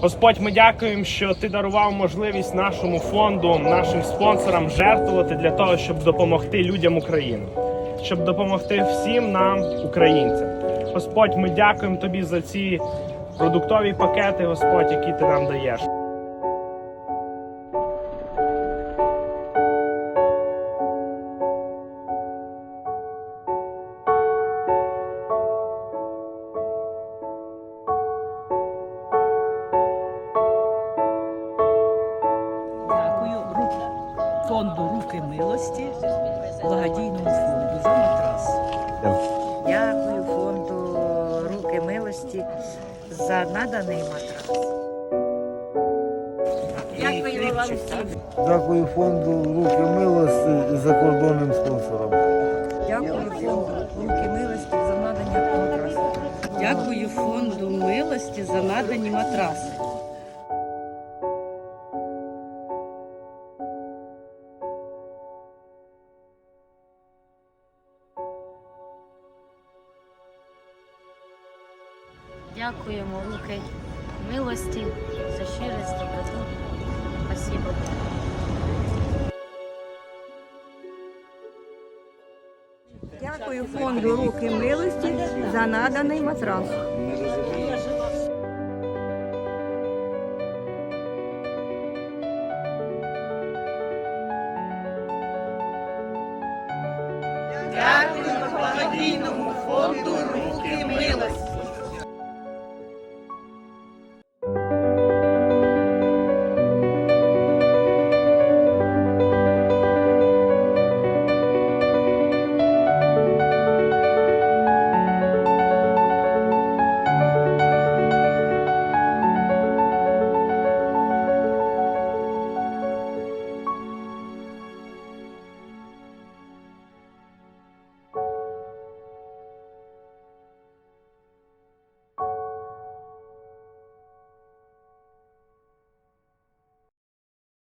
Господь, ми дякуємо, що ти дарував можливість нашому фонду, нашим спонсорам жертвувати для того, щоб допомогти людям України, щоб допомогти всім нам, українцям. Господь, ми дякуємо тобі за ці продуктові пакети, Господь, які ти нам даєш. Фонду Руки милості, благодійному фонду за матрас. Дякую фонду Руки милості за наданий матрас. Дякую вам всім. Дякую фонду Руки милості і закордонним спонсорам. Дякую фонду Руки милості за надання матрасу. Дякую фонду милості за надані матраси. Дякуємо, руки милості, за щирість, доброту. Спасибо. Дякую фонду руки милості за наданий матрас. Дякую.